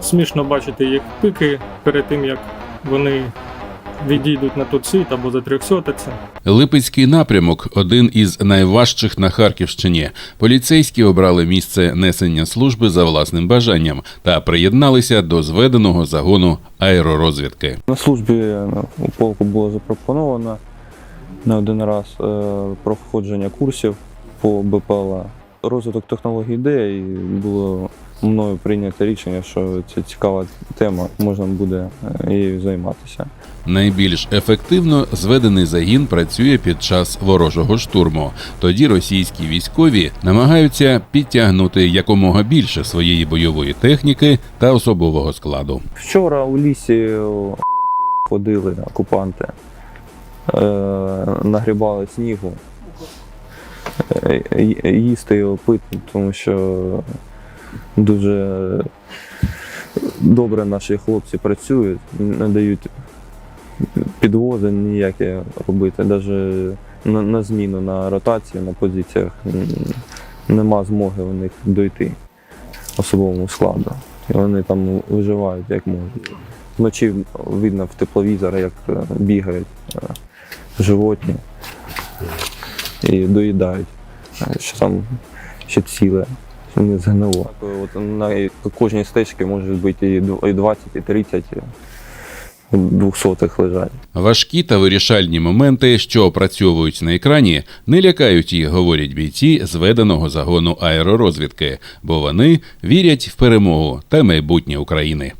смішно бачити їх пики перед тим, як вони відійдуть на тот світ або затрьохсотиться. Липецький напрямок один із найважчих на Харківщині. Поліцейські обрали місце несення служби за власним бажанням та приєдналися до зведеного загону аеророзвідки. На службі е, у полку було запропоновано не один раз е, проходження курсів по БПЛА. Розвиток технологій йде, і було мною прийнято рішення, що це цікава тема, можна буде е, її займатися. Найбільш ефективно зведений загін працює під час ворожого штурму. Тоді російські військові намагаються підтягнути якомога більше своєї бойової техніки та особового складу. Вчора у лісі ходили окупанти, е, нагрібали снігу. Е, їсти його пити, тому що дуже добре наші хлопці працюють, не дають підвози ніякі робити. Навіть на, зміну, на ротацію, на позиціях нема змоги у них дойти особовому складу. І вони там виживають як можуть. Вночі видно в тепловізорах, як е, бігають е, животні і доїдають, що там ще ціле, що не згнило. От на кожній стежці може бути і дв- і 20, і 30 двохсотих лежать. Важкі та вирішальні моменти, що опрацьовують на екрані, не лякають їх, говорять бійці зведеного загону аеророзвідки, бо вони вірять в перемогу та майбутнє України.